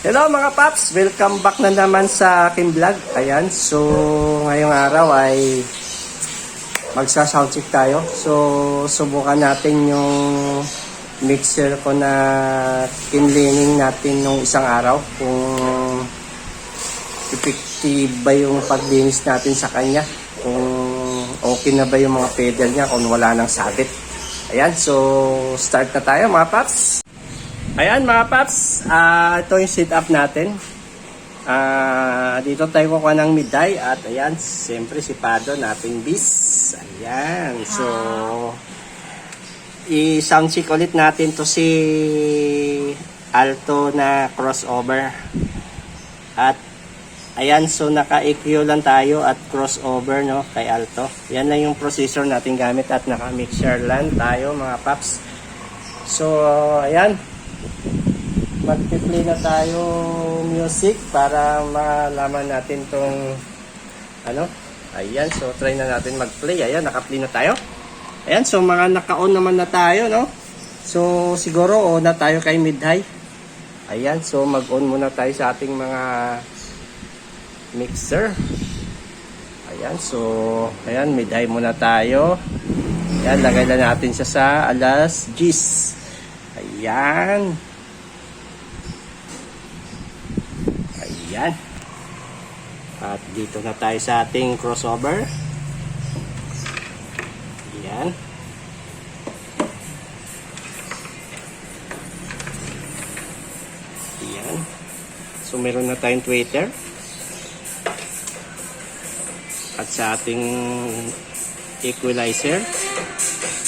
Hello mga paps! Welcome back na naman sa aking vlog. Ayan, so ngayong araw ay magsa-soundcheck tayo. So subukan natin yung mixer ko na kinlining natin nung isang araw kung effective ba yung paglinis natin sa kanya. Kung okay na ba yung mga pedal niya, kung wala nang sabit. Ayan, so start na tayo mga paps. Ayan mga paps, ah ito yung setup natin. Ah dito tayo kukuha ng midday at ayan, siyempre si Pado nating bis. Ayan, so i-sound check ulit natin to si Alto na crossover. At ayan, so naka-EQ lang tayo at crossover no kay Alto. Yan lang yung processor natin gamit at naka-mixer lang tayo mga paps. So ayan, magpi-play na tayo music para malaman natin tong ano? Ayan so try na natin mag-play. Ayan naka-play na tayo. Ayan so mga naka-on naman na tayo no? So siguro on na tayo kay mid-high. Ayan so mag-on muna tayo sa ating mga mixer. Ayan so ayan mid-high muna tayo. Ayan lagay na natin siya sa alas 10 ayan Ayan. At dito na tayo sa ating crossover. Ayan. Ayan. So meron na tayong Twitter. At sa ating equalizer.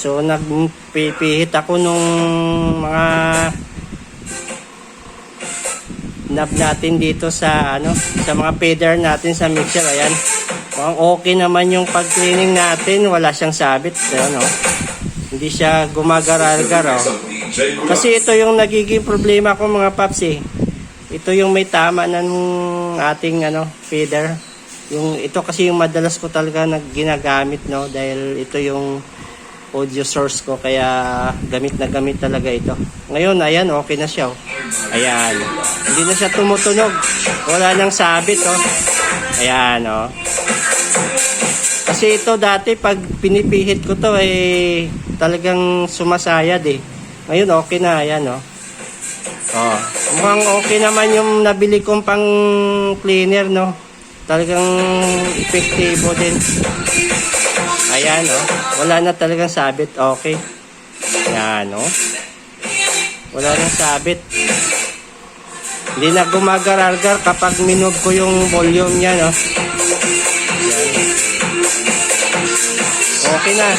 so nagpipihit ako nung mga knob natin dito sa ano, sa mga feeder natin sa mixer. Ayan. Mukhang okay naman yung pag-cleaning natin, wala siyang sabit, ano. Hindi siya gumagaragar, oh. Kasi ito yung nagiging problema ko mga paps eh. Ito yung may tama ng ating ano, feeder. Yung ito kasi yung madalas ko talaga nag ginagamit no dahil ito yung audio source ko kaya gamit na gamit talaga ito. Ngayon ayan okay na siya. Oh. Ayan. Hindi na siya tumutunog. Wala nang sabit oh. Ayan oh. Kasi ito dati pag pinipihit ko to eh talagang sumasayad eh. Ngayon okay na ayan oh. Oh, mukhang okay naman yung nabili kong pang cleaner no. Talagang epektibo din. Ayan, oh. Wala na talagang sabit. Okay. Ayan, oh. Wala nang sabit. Hindi na gumagarargar kapag minove ko yung volume niya, no. Okay na.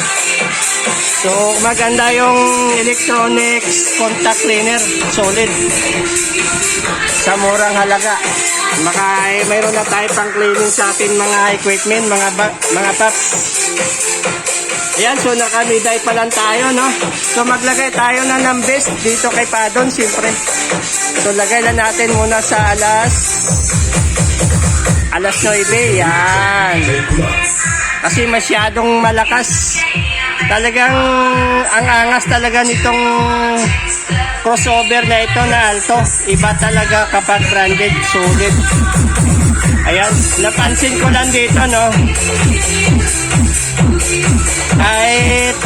So, maganda yung electronics contact cleaner. Solid. Sa murang halaga. Maka, eh, mayroon na tayo pang cleaning sa ating mga equipment, mga ba- mga paps. Ayan, so nakamiday pa lang tayo, no? So maglagay tayo na ng best dito kay Padon, siyempre. So lagay lang natin muna sa alas alas 9, yan. Kasi masyadong malakas. Talagang ang angas talaga nitong crossover na ito na alto. Iba talaga kapag branded, solid. Ayan, napansin ko lang dito, no? Kahit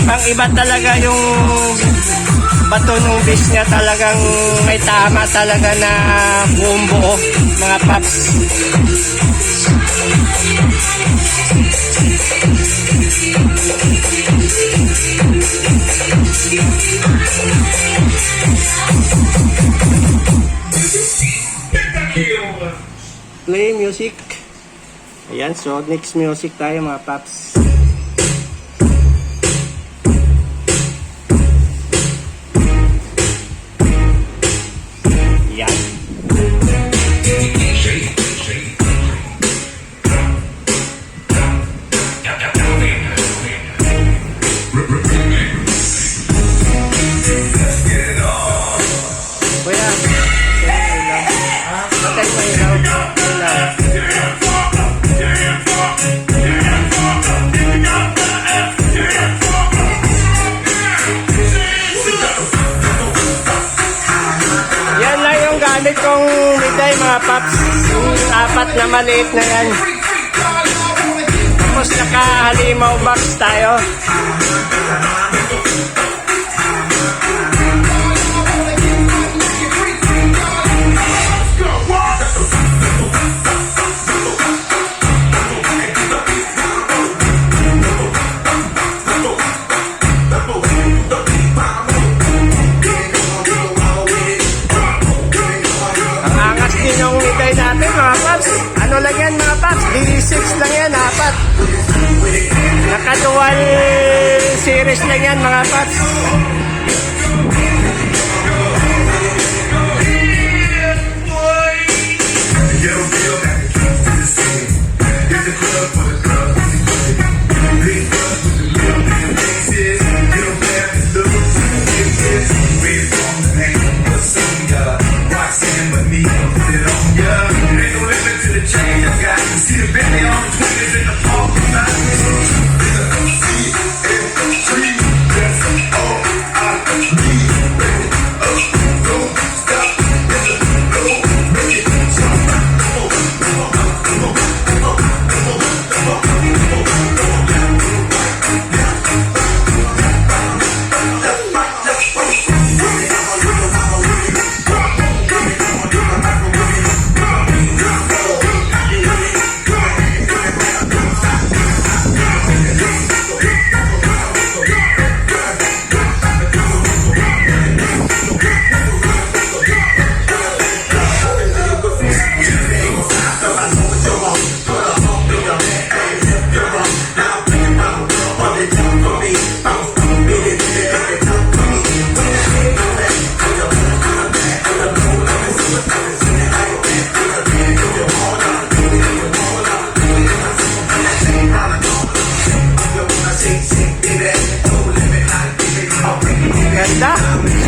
ibang iba talaga yung bato ng fish niya talagang may tama talaga na buong buo mga paps Play music. Ayan, so next music tayo mga paps. Yan lang yung gamit kong miday mga paps. Apat na maliit na yan. Tapos naka-halimaw box tayo. Series lang yan mga paps. Ganda.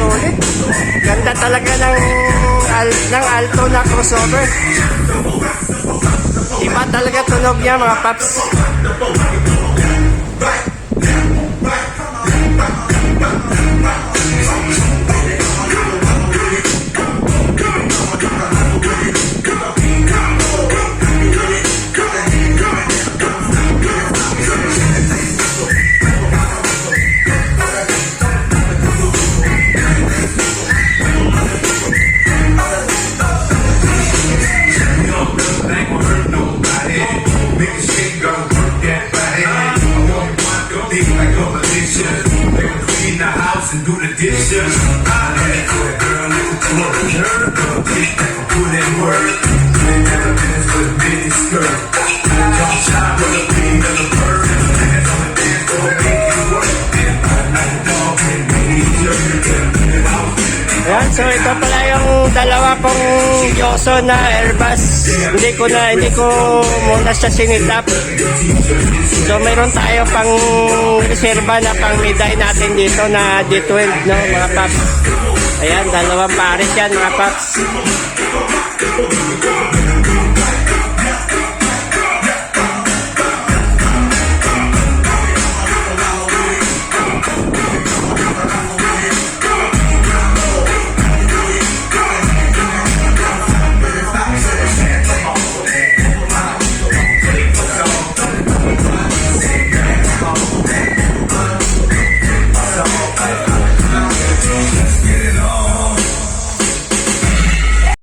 Solid. Ganda talaga ng, al ng alto na crossover. Iba talaga tunog niya mga paps. Dalawa kong Yoso na Airbus. Hindi ko na, hindi ko muna siya sinitap. So mayroon tayo pang reserva na pang miday natin dito na D12, no, mga paps. Ayan, dalawang pares yan, mga paps.